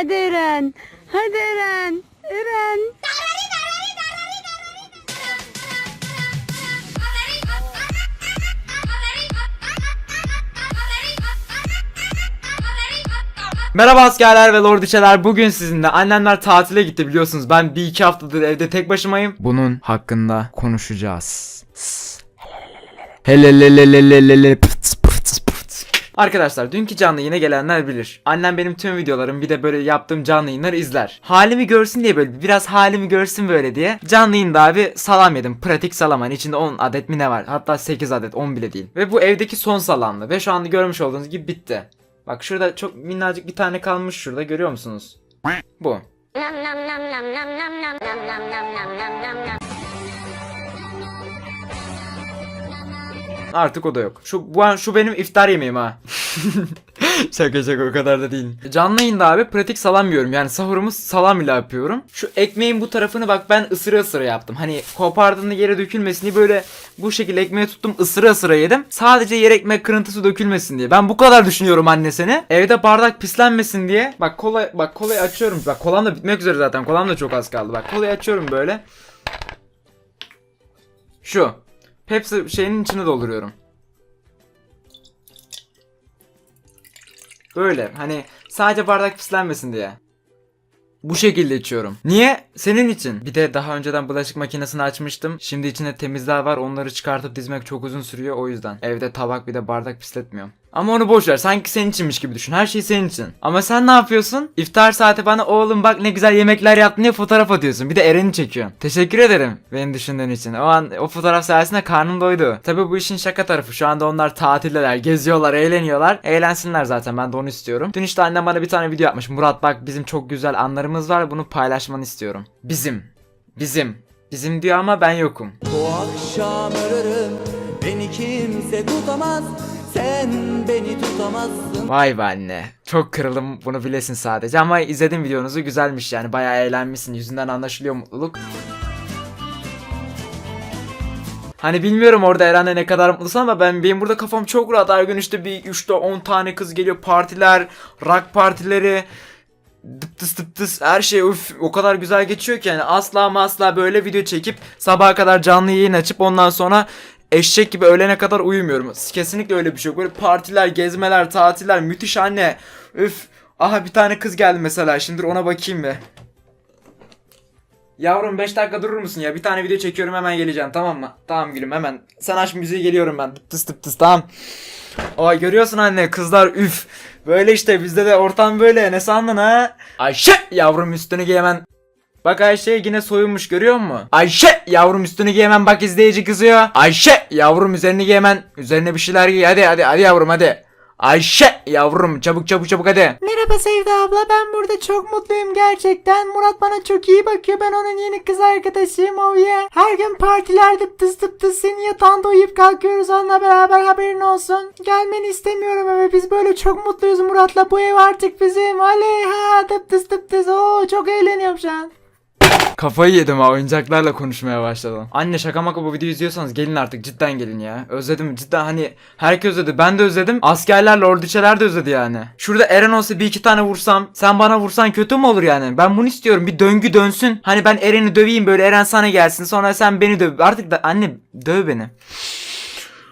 Hadi Eren. Hadi Eren. Eren. Merhaba askerler ve lordiçeler bugün sizinle annemler tatile gitti biliyorsunuz ben bir iki haftadır evde tek başımayım Bunun hakkında konuşacağız Helelelelelelele. Arkadaşlar dünkü canlı yine gelenler bilir. Annem benim tüm videolarım bir de böyle yaptığım canlı yayınları izler. Halimi görsün diye böyle biraz halimi görsün böyle diye. Canlı yayında abi salam yedim. Pratik salam hani içinde 10 adet mi ne var? Hatta 8 adet 10 bile değil. Ve bu evdeki son salamdı. Ve şu anda görmüş olduğunuz gibi bitti. Bak şurada çok minnacık bir tane kalmış şurada görüyor musunuz? Bu. Artık o da yok. Şu bu an şu benim iftar yemeğim ha. şaka şaka o kadar da değil. Canlı yayında abi pratik salam yiyorum. Yani sahurumu salam ile yapıyorum. Şu ekmeğin bu tarafını bak ben ısıra ısıra yaptım. Hani kopardığında yere dökülmesin diye böyle bu şekilde ekmeği tuttum ısıra ısıra yedim. Sadece yer ekmek kırıntısı dökülmesin diye. Ben bu kadar düşünüyorum annesini. Evde bardak pislenmesin diye. Bak kola bak kolayı açıyorum. Bak kolam da bitmek üzere zaten. Kolam da çok az kaldı. Bak kolayı açıyorum böyle. Şu. Pepsi şeyinin içine dolduruyorum. Böyle hani sadece bardak pislenmesin diye. Bu şekilde içiyorum. Niye? Senin için. Bir de daha önceden bulaşık makinesini açmıştım. Şimdi içinde temizler var. Onları çıkartıp dizmek çok uzun sürüyor o yüzden. Evde tabak bir de bardak pisletmiyorum. Ama onu boş ver. Sanki senin içinmiş gibi düşün. Her şey senin için. Ama sen ne yapıyorsun? İftar saati bana oğlum bak ne güzel yemekler yaptın diye fotoğraf atıyorsun. Bir de Eren'i çekiyorsun. Teşekkür ederim beni düşündüğün için. O an o fotoğraf sayesinde karnım doydu. Tabi bu işin şaka tarafı. Şu anda onlar tatildeler, geziyorlar, eğleniyorlar. Eğlensinler zaten ben de onu istiyorum. Dün işte annem bana bir tane video yapmış. Murat bak bizim çok güzel anlarımız var. Bunu paylaşmanı istiyorum. Bizim. Bizim. Bizim diyor ama ben yokum. Bu akşam ölürüm Beni kimse tutamaz Sen beni tutamazsın Vay be anne. Çok kırıldım bunu bilesin sadece ama izledim videonuzu güzelmiş yani bayağı eğlenmişsin yüzünden anlaşılıyor mutluluk. Hani bilmiyorum orada Eren'le ne kadar mutlusun ama ben benim burada kafam çok rahat. Her gün işte bir 3'te 10 tane kız geliyor partiler, rock partileri, dıp tıs dıp tıs her şey uf o kadar güzel geçiyor ki yani asla ama asla böyle video çekip sabaha kadar canlı yayın açıp ondan sonra eşek gibi öğlene kadar uyumuyorum. Kesinlikle öyle bir şey yok. Böyle partiler, gezmeler, tatiller müthiş anne. Üf. Aha bir tane kız geldi mesela. Şimdi ona bakayım bir. Yavrum 5 dakika durur musun ya? Bir tane video çekiyorum hemen geleceğim tamam mı? Tamam gülüm hemen. Sen aç müziği geliyorum ben. Tıs tıp tıs tamam. Ay görüyorsun anne kızlar üf. Böyle işte bizde de ortam böyle. Ne sandın ha? Ayşe yavrum üstünü giy hemen. Bak Ayşe yine soyunmuş görüyor musun? Ayşe yavrum üstünü giy hemen bak izleyici kızıyor. Ayşe yavrum üzerini giy hemen. Üzerine bir şeyler giy hadi hadi hadi yavrum hadi. Ayşe yavrum çabuk çabuk çabuk hadi. Merhaba Sevda abla ben burada çok mutluyum gerçekten. Murat bana çok iyi bakıyor. Ben onun yeni kız arkadaşıyım oh yeah. Her gün partilerde tıs tıp tıs senin yatağında uyuyup kalkıyoruz onunla beraber haberin olsun. Gelmeni istemiyorum eve biz böyle çok mutluyuz Murat'la. Bu ev artık bizim. Oley ha tıp tıs tıp tıs. Oo çok eğleniyorum şu an. Kafayı yedim ha oyuncaklarla konuşmaya başladım. Anne şaka maka bu videoyu izliyorsanız gelin artık cidden gelin ya. Özledim cidden hani herkes özledi ben de özledim. Askerler lordiçeler de özledi yani. Şurada Eren olsa bir iki tane vursam sen bana vursan kötü mü olur yani? Ben bunu istiyorum bir döngü dönsün. Hani ben Eren'i döveyim böyle Eren sana gelsin sonra sen beni döv. Artık da anne döv beni.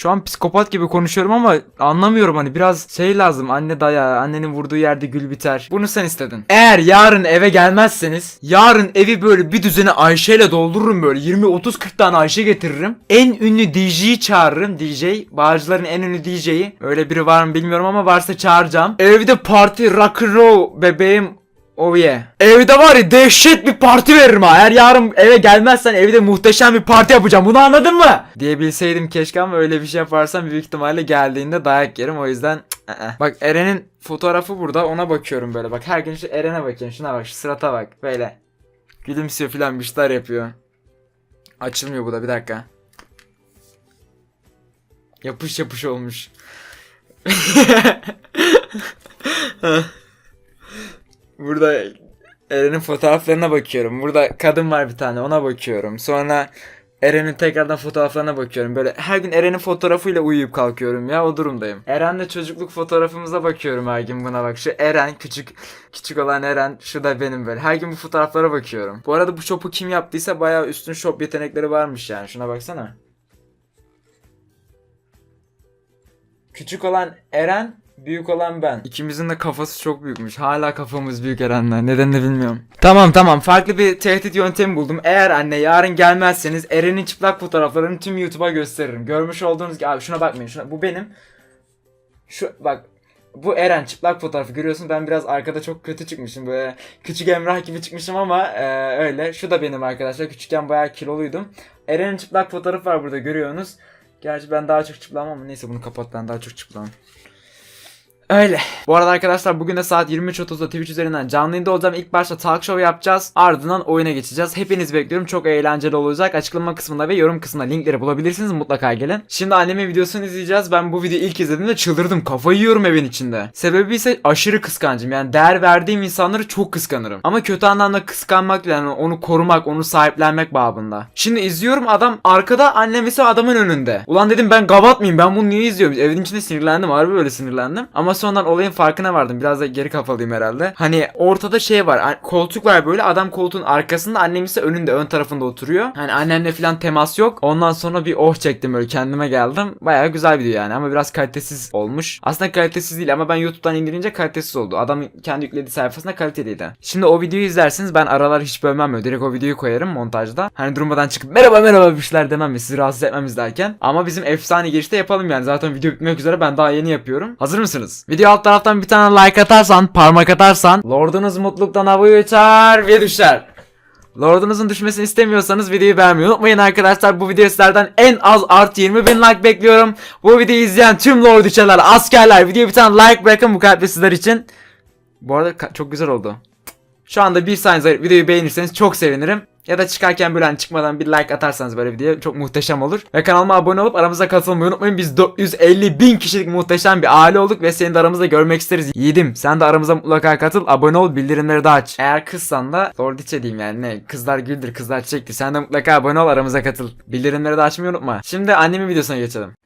Şu an psikopat gibi konuşuyorum ama anlamıyorum hani biraz şey lazım anne daya annenin vurduğu yerde gül biter. Bunu sen istedin. Eğer yarın eve gelmezseniz yarın evi böyle bir düzene Ayşe ile doldururum böyle 20 30 40 tane Ayşe getiririm. En ünlü DJ'yi çağırırım. DJ Bağcıların en ünlü DJ'yi. Öyle biri var mı bilmiyorum ama varsa çağıracağım. Evde parti rock and roll bebeğim Oh yeah. Evde var ya dehşet bir parti veririm ha. Eğer yarın eve gelmezsen evde muhteşem bir parti yapacağım. Bunu anladın mı? Diyebilseydim keşke ama öyle bir şey yaparsam büyük ihtimalle geldiğinde dayak yerim. O yüzden ı-ı. Bak Eren'in fotoğrafı burada. Ona bakıyorum böyle. Bak her gün şu Eren'e bakıyorum. Şuna bak şu sırata bak. Böyle. Gülümsüyor filan bir şeyler yapıyor. Açılmıyor bu da bir dakika. Yapış yapış olmuş. Burada Eren'in fotoğraflarına bakıyorum. Burada kadın var bir tane ona bakıyorum. Sonra Eren'in tekrardan fotoğraflarına bakıyorum. Böyle her gün Eren'in fotoğrafıyla uyuyup kalkıyorum ya o durumdayım. Eren'le çocukluk fotoğrafımıza bakıyorum her gün buna bak. Şu Eren küçük küçük olan Eren şu da benim böyle. Her gün bu fotoğraflara bakıyorum. Bu arada bu şopu kim yaptıysa bayağı üstün şop yetenekleri varmış yani. Şuna baksana. Küçük olan Eren, büyük olan ben. İkimizin de kafası çok büyükmüş. Hala kafamız büyük Eren'le. Neden de bilmiyorum. Tamam tamam. Farklı bir tehdit yöntemi buldum. Eğer anne yarın gelmezseniz Eren'in çıplak fotoğraflarını tüm YouTube'a gösteririm. Görmüş olduğunuz gibi abi şuna bakmayın. Şuna, bu benim. Şu bak bu Eren çıplak fotoğrafı görüyorsun ben biraz arkada çok kötü çıkmışım böyle küçük Emrah gibi çıkmışım ama e, öyle şu da benim arkadaşlar küçükken bayağı kiloluydum Eren'in çıplak fotoğrafı var burada görüyorsunuz Gerçi ben daha çok çıplam ama neyse bunu kapat ben daha çok çıplam. Öyle. Bu arada arkadaşlar bugün de saat 23.30'da Twitch üzerinden canlı yayında olacağım. İlk başta talk show yapacağız. Ardından oyuna geçeceğiz. Hepinizi bekliyorum. Çok eğlenceli olacak. Açıklama kısmında ve yorum kısmında linkleri bulabilirsiniz. Mutlaka gelin. Şimdi annemin videosunu izleyeceğiz. Ben bu videoyu ilk izlediğimde çıldırdım. Kafayı yiyorum evin içinde. Sebebi ise aşırı kıskancım. Yani değer verdiğim insanları çok kıskanırım. Ama kötü anlamda kıskanmak. Yani onu korumak, onu sahiplenmek babında. Şimdi izliyorum adam arkada annem adamın önünde. Ulan dedim ben gavat mıyım? Ben bunu niye izliyorum? Evin içinde sinirlendim. Harbi böyle sinirlendim. Ama sonradan olayın farkına vardım. Biraz da geri kafalıyım herhalde. Hani ortada şey var. Koltuk var böyle. Adam koltuğun arkasında. Annem ise önünde. Ön tarafında oturuyor. Hani annemle falan temas yok. Ondan sonra bir oh çektim böyle. Kendime geldim. Bayağı güzel video yani. Ama biraz kalitesiz olmuş. Aslında kalitesiz değil ama ben YouTube'dan indirince kalitesiz oldu. Adam kendi yüklediği sayfasında kaliteliydi. Şimdi o videoyu izlersiniz. Ben aralar hiç bölmem böyle. Direkt o videoyu koyarım montajda. Hani durmadan çıkıp merhaba merhaba bir şeyler demem ya. Sizi rahatsız etmem izlerken. Ama bizim efsane girişte yapalım yani. Zaten video bitmek üzere. Ben daha yeni yapıyorum. Hazır mısınız? Video alt taraftan bir tane like atarsan, parmak atarsan Lordunuz mutluluktan havaya uçar ve düşer. Lordunuzun düşmesini istemiyorsanız videoyu beğenmeyi unutmayın arkadaşlar. Bu video sizlerden en az artı 20 bin like bekliyorum. Bu videoyu izleyen tüm Lorduçalar, askerler videoya bir tane like bırakın bu kalpli sizler için. Bu arada çok güzel oldu. Şu anda bir saniye videoyu beğenirseniz çok sevinirim. Ya da çıkarken böyle hani çıkmadan bir like atarsanız böyle videoya çok muhteşem olur. Ve kanalıma abone olup aramıza katılmayı unutmayın. Biz 450 bin kişilik muhteşem bir aile olduk ve seni de aramızda görmek isteriz. Yiğidim sen de aramıza mutlaka katıl. Abone ol bildirimleri de aç. Eğer kızsan da Lordiçe diyeyim yani ne kızlar güldür kızlar çiçektir. Sen de mutlaka abone ol aramıza katıl. Bildirimleri de açmayı unutma. Şimdi annemin videosuna geçelim.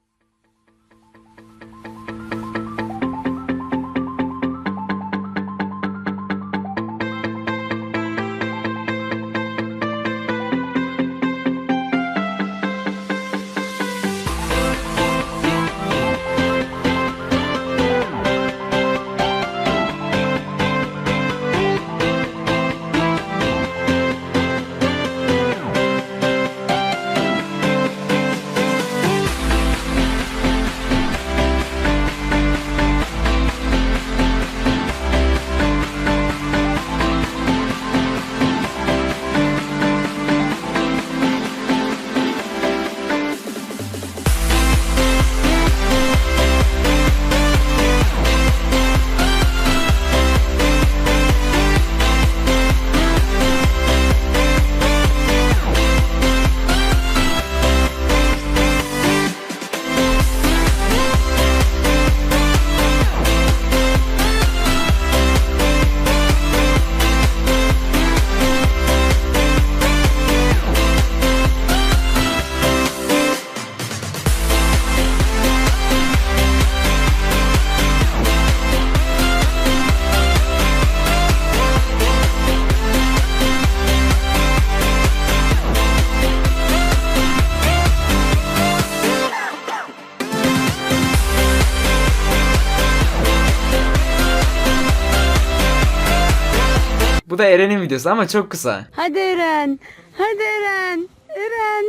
Bu da Eren'in videosu ama çok kısa. Hadi Eren. Hadi Eren. Eren.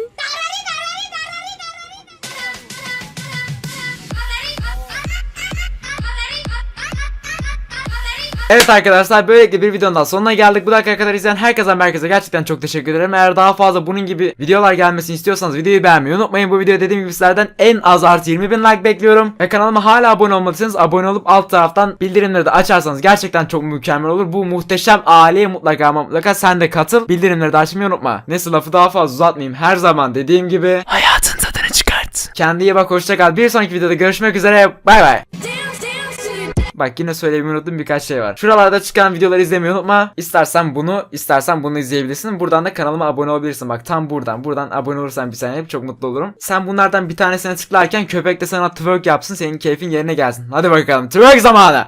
Evet arkadaşlar böylelikle bir videonun daha sonuna geldik. Bu dakika kadar izleyen herkese merkeze gerçekten çok teşekkür ederim. Eğer daha fazla bunun gibi videolar gelmesini istiyorsanız videoyu beğenmeyi unutmayın. Bu video dediğim gibi sizlerden en az artı 20 bin like bekliyorum. Ve kanalıma hala abone olmadıysanız abone olup alt taraftan bildirimleri de açarsanız gerçekten çok mükemmel olur. Bu muhteşem aileye mutlaka ama mutlaka sen de katıl. Bildirimleri de açmayı unutma. Neyse lafı daha fazla uzatmayayım. Her zaman dediğim gibi hayatın tadını çıkart. Kendine iyi bak hoşça kal. Bir sonraki videoda görüşmek üzere. Bay bay. Bak yine söylemeyi unuttum birkaç şey var. Şuralarda çıkan videoları izlemeyi unutma. İstersen bunu istersen bunu izleyebilirsin. Buradan da kanalıma abone olabilirsin. Bak tam buradan. Buradan abone olursan bir saniye çok mutlu olurum. Sen bunlardan bir tanesine tıklarken köpek de sana twerk yapsın. Senin keyfin yerine gelsin. Hadi bakalım twerk zamanı.